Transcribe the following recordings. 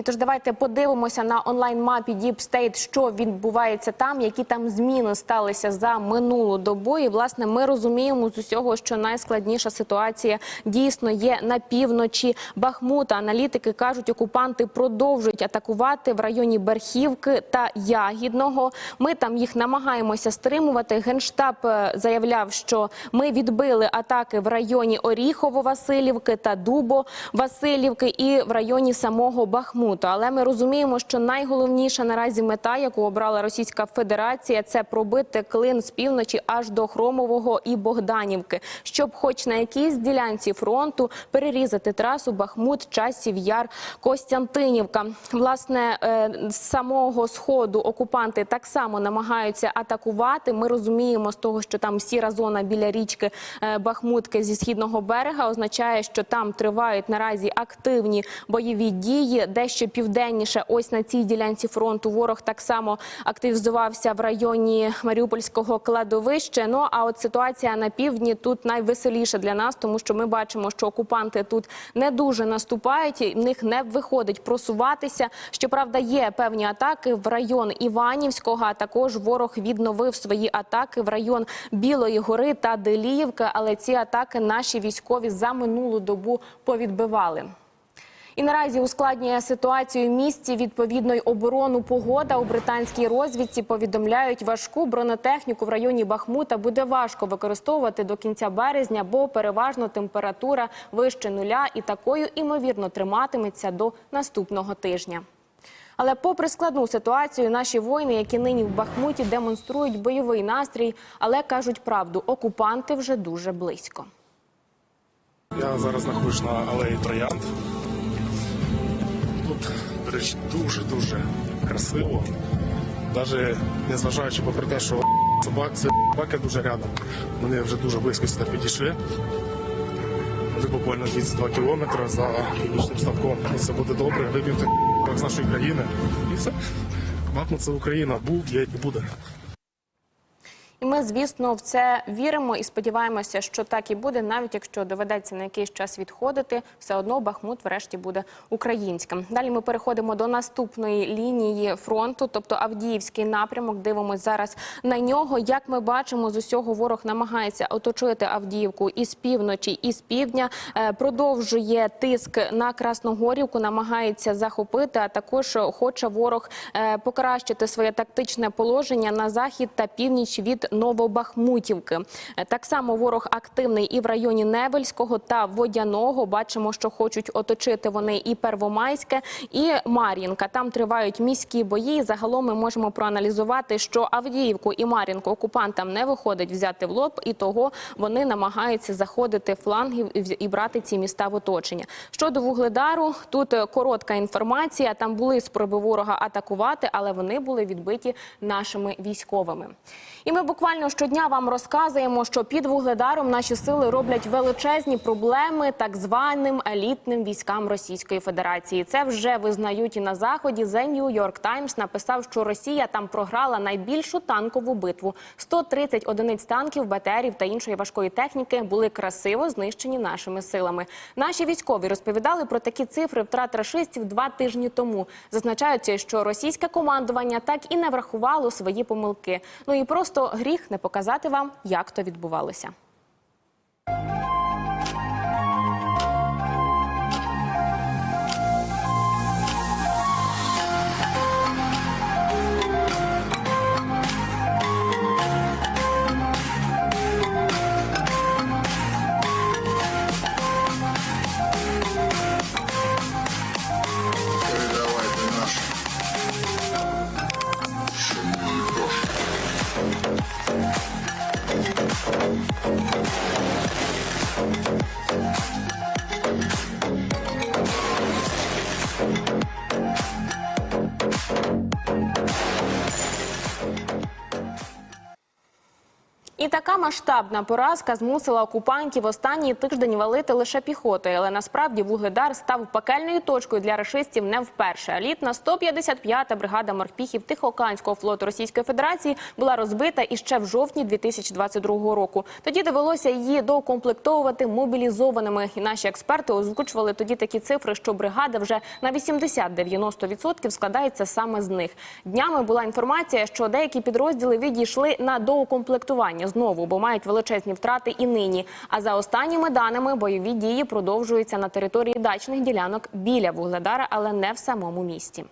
І тож давайте подивимося на онлайн-мапі Deep State, що відбувається там, які там зміни сталися за минулу добу. І власне ми розуміємо з усього, що найскладніша ситуація дійсно є на півночі Бахмута. Аналітики кажуть, окупанти продовжують атакувати в районі Берхівки та Ягідного. Ми там їх намагаємося стримувати. Генштаб е, заявляв, що ми відбили атаки в районі Оріхово-Василівки та Дубо-Василівки і в районі самого Бахмута. Але ми розуміємо, що найголовніша наразі мета, яку обрала Російська Федерація, це пробити клин з півночі аж до Хромового і Богданівки, щоб, хоч на якійсь ділянці фронту, перерізати трасу Бахмут, Часів Яр, Костянтинівка. Власне, е, з самого сходу окупанти так само намагаються атакувати. Ми розуміємо з того, що там сіра зона біля річки е, Бахмутки зі східного берега означає, що там тривають наразі активні бойові дії. Дещо південніше, ось на цій ділянці фронту, ворог так само активізувався в районі Маріупольського кладовища. Ну а от ситуація на півдні тут найвеселіша для нас, тому що ми бачимо, що окупанти тут не дуже наступають, і в них не виходить просуватися. Щоправда, є певні атаки в район Іванівського. А також ворог відновив свої атаки в район Білої гори та Деліївки. Але ці атаки наші військові за минулу добу повідбивали. І наразі ускладнює ситуацію в місті відповідно оборону погода. У британській розвідці повідомляють, важку бронетехніку в районі Бахмута буде важко використовувати до кінця березня, бо переважно температура вище нуля і такою імовірно триматиметься до наступного тижня. Але, попри складну ситуацію, наші воїни, які нині в Бахмуті, демонструють бойовий настрій, але кажуть правду, окупанти вже дуже близько. Я зараз знаходжусь на алеї Троянд. Тут, до речі, дуже-дуже красиво. Навіть незважаючи попри те, що собак, це собаки дуже рядом. Вони вже дуже близько сюди підійшли. Вже буквально 22 кілометри за північним ставком. І Все буде добре, виб'єте з нашої країни. І все. Бахмут це Україна. Був, є і буде. І ми, звісно, в це віримо і сподіваємося, що так і буде, навіть якщо доведеться на якийсь час відходити, все одно Бахмут врешті буде українським. Далі ми переходимо до наступної лінії фронту, тобто Авдіївський напрямок. Дивимось зараз на нього. Як ми бачимо, з усього ворог намагається оточити Авдіївку і з півночі, і з півдня. Е, Продовжує тиск на Красногорівку, намагається захопити. А також хоче ворог е, покращити своє тактичне положення на захід та північ від Новобахмутівки. Так само ворог активний і в районі Невельського та Водяного. Бачимо, що хочуть оточити вони і Первомайське, і Мар'їнка. Там тривають міські бої. Загалом ми можемо проаналізувати, що Авдіївку і Мар'їнку окупантам не виходить взяти в лоб, і того вони намагаються заходити флангів і брати ці міста в оточення. Щодо вугледару, тут коротка інформація. Там були спроби ворога атакувати, але вони були відбиті нашими військовими. І ми буквально щодня вам розказуємо, що під вугледаром наші сили роблять величезні проблеми так званим елітним військам Російської Федерації. Це вже визнають і на заході. The New York Times написав, що Росія там програла найбільшу танкову битву. 130 одиниць танків, БТРів та іншої важкої техніки були красиво знищені нашими силами. Наші військові розповідали про такі цифри втрат рашистів два тижні тому. Зазначається, що російське командування так і не врахувало свої помилки. Ну і просто гріх не показати вам, як то відбувалося. Така масштабна поразка змусила окупантів останній тиждень валити лише піхотою. Але насправді Вугледар став пекельною точкою для рашистів не вперше. Елітна 155-та бригада морпіхів Тихоокеанського флоту Російської Федерації була розбита іще в жовтні 2022 року. Тоді довелося її доукомплектовувати мобілізованими. І наші експерти озвучували тоді такі цифри, що бригада вже на 80-90% складається саме з них. Днями була інформація, що деякі підрозділи відійшли на доукомплектування знову, бо мають величезні втрати і нині. А за останніми даними бойові дії продовжуються на території дачних ділянок біля Вугледара, але не в самому місті.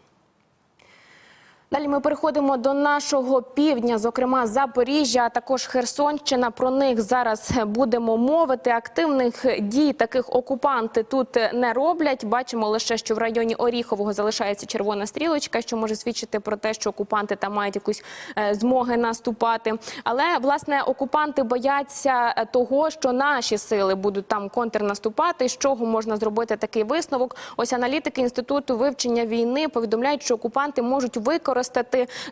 Далі ми переходимо до нашого півдня, зокрема Запоріжжя, а також Херсонщина. Про них зараз будемо мовити. Активних дій таких окупанти тут не роблять. Бачимо лише, що в районі Оріхового залишається червона стрілочка, що може свідчити про те, що окупанти там мають якусь е, змоги наступати. Але власне окупанти бояться е, того, що наші сили будуть там контрнаступати. З чого можна зробити такий висновок? Ось аналітики інституту вивчення війни повідомляють, що окупанти можуть використати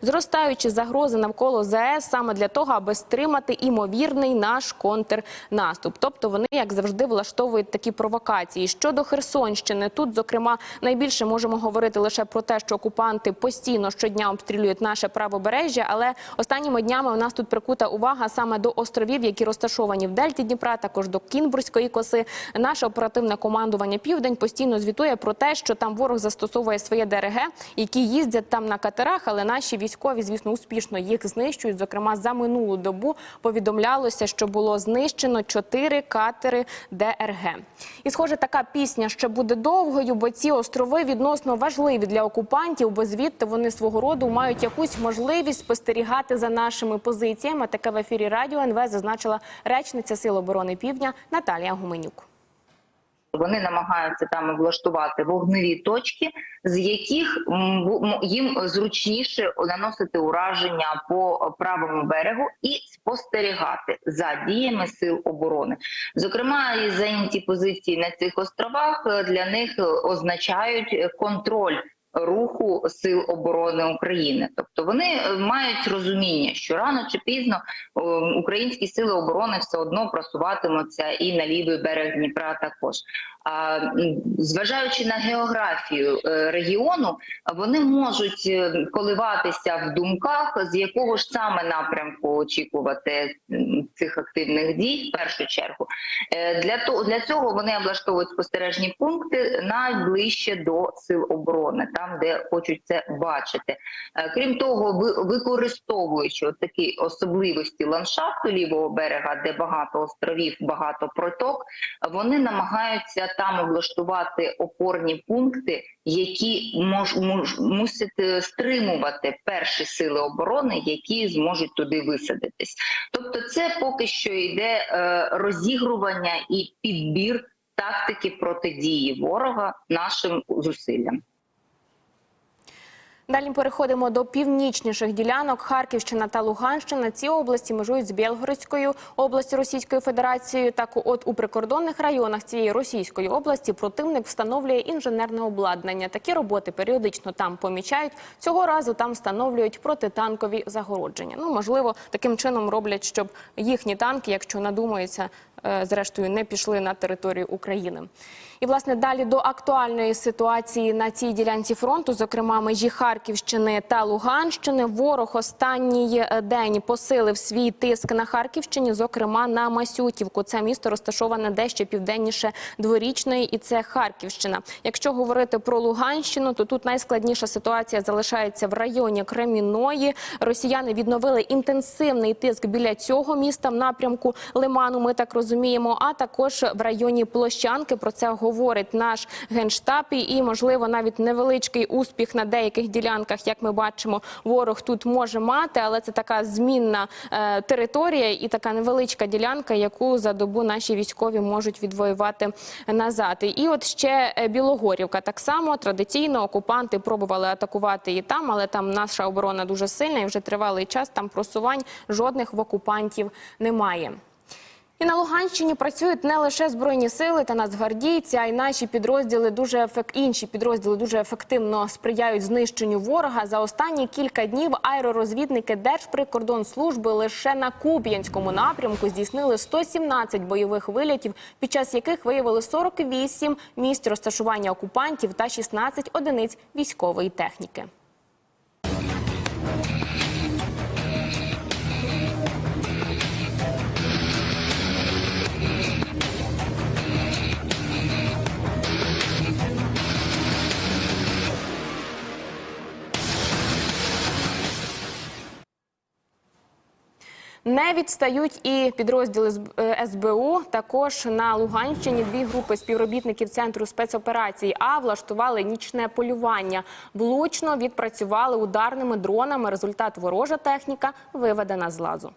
зростаючі загрози навколо ЗАЕС саме для того, аби стримати імовірний наш контрнаступ. Тобто вони, як завжди, влаштовують такі провокації. Щодо Херсонщини, тут, зокрема, найбільше можемо говорити лише про те, що окупанти постійно щодня обстрілюють наше правобережжя. Але останніми днями у нас тут прикута увага саме до островів, які розташовані в Дельті Дніпра, також до Кінбурзької коси. Наше оперативне командування Південь постійно звітує про те, що там ворог застосовує своє ДРГ, які їздять там на катерах. Але наші військові, звісно, успішно їх знищують. Зокрема, за минулу добу повідомлялося, що було знищено чотири катери ДРГ. І, схоже, така пісня ще буде довгою, бо ці острови відносно важливі для окупантів, бо звідти вони свого роду мають якусь можливість спостерігати за нашими позиціями. Таке в ефірі радіо НВ зазначила речниця Сил оборони Півдня Наталія Гуменюк. Вони намагаються там влаштувати вогневі точки, з яких їм зручніше наносити ураження по правому берегу і спостерігати за діями сил оборони. Зокрема, і зайняті позиції на цих островах е, для них е, означають е, контроль. Руху сил оборони України, тобто вони е, мають розуміння, що рано чи пізно українські сили оборони все одно просуватимуться і на лівий берег Дніпра також. А зважаючи на географію е, регіону, вони можуть е, коливатися в думках, з якого ж саме напрямку очікувати цих активних дій в першу чергу. Е, Для того для цього вони облаштовують спостережні пункти найближче до сил оборони, там де хочуть це бачити. Е, Крім того, використовуючи такі особливості ландшафту лівого берега, де багато островів, багато проток, вони намагаються там облаштувати опорні пункти, які мож, мож, мусять е, стримувати перші сили оборони, які зможуть туди висадитись. Тобто, це поки що йде е, розігрування і підбір тактики протидії ворога нашим зусиллям. Далі переходимо до північніших ділянок. Харківщина та Луганщина. Ці області межують з Білгородською областю Російської Федерації. Так, от у прикордонних районах цієї Російської області противник встановлює інженерне обладнання. Такі роботи періодично там помічають. Цього разу там встановлюють протитанкові загородження. Ну можливо, таким чином роблять, щоб їхні танки, якщо надумаються, е, зрештою не пішли на територію України. І власне далі до актуальної ситуації на цій ділянці фронту, зокрема межі Харківщини та Луганщини. Ворог останній е, день посилив свій тиск на Харківщині, зокрема на Масютівку. Це місто розташоване дещо південніше дворічної, і це Харківщина. Якщо говорити про Луганщину, то тут найскладніша ситуація залишається в районі Креміної. Росіяни відновили інтенсивний тиск біля цього міста в напрямку Лиману. Ми так розуміємо. А також в районі Площанки про це говорить наш генштаб і, можливо навіть невеличкий успіх на деяких ділянках, як ми бачимо, ворог тут може мати, але це така змінна е, територія і така невеличка ділянка, яку за добу наші військові можуть відвоювати назад. І от ще е, Білогорівка. Так само традиційно окупанти пробували атакувати і там, але там наша оборона дуже сильна і вже тривалий час там просувань жодних в окупантів немає. І на Луганщині працюють не лише збройні сили та нацгвардійці, а й наші підрозділи дуже ефек... інші підрозділи дуже ефективно сприяють знищенню ворога. За останні кілька днів аеророзвідники Держприкордонслужби лише на Куп'янському напрямку здійснили 117 бойових вилітів, під час яких виявили 48 місць розташування окупантів та 16 одиниць військової техніки. Не відстають і підрозділи е, СБУ. Також на Луганщині дві групи співробітників центру спецоперацій А влаштували нічне полювання. Влучно відпрацювали ударними дронами. Результат ворожа техніка виведена з лазу.